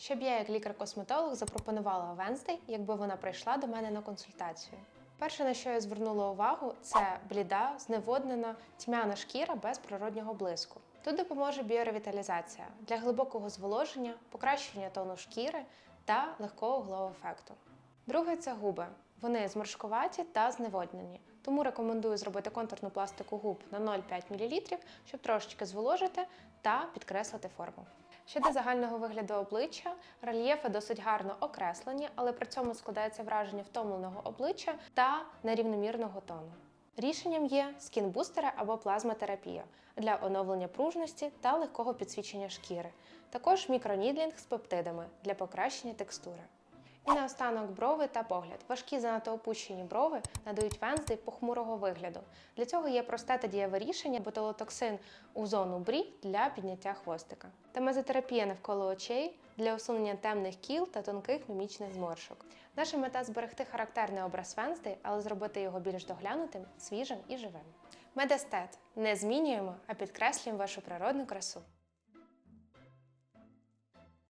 Щоб я, як лікар-косметолог, запропонувала Венздей, якби вона прийшла до мене на консультацію. Перше, на що я звернула увагу, це бліда, зневоднена, тьмяна шкіра без природнього блиску. Тут допоможе біоревіталізація для глибокого зволоження, покращення тону шкіри та легкого глоу-ефекту. Друге це губи. Вони зморшкуваті та зневоднені. Тому рекомендую зробити контурну пластику губ на 0,5 мл, щоб трошечки зволожити та підкреслити форму. Щодо загального вигляду обличчя, рельєфи досить гарно окреслені, але при цьому складається враження втомленого обличчя та нерівномірного тону. Рішенням є скінбустери або плазмотерапія для оновлення пружності та легкого підсвічення шкіри, також мікронідлінг з пептидами для покращення текстури. І наостанок брови та погляд. Важкі занадто опущені брови надають Венздей похмурого вигляду. Для цього є просте та дієве рішення ботулотоксин у зону брів для підняття хвостика. Та мезотерапія навколо очей для усунення темних кіл та тонких мімічних зморшок. Наша мета зберегти характерний образ Венздей, але зробити його більш доглянутим, свіжим і живим. Медестет не змінюємо, а підкреслюємо вашу природну красу.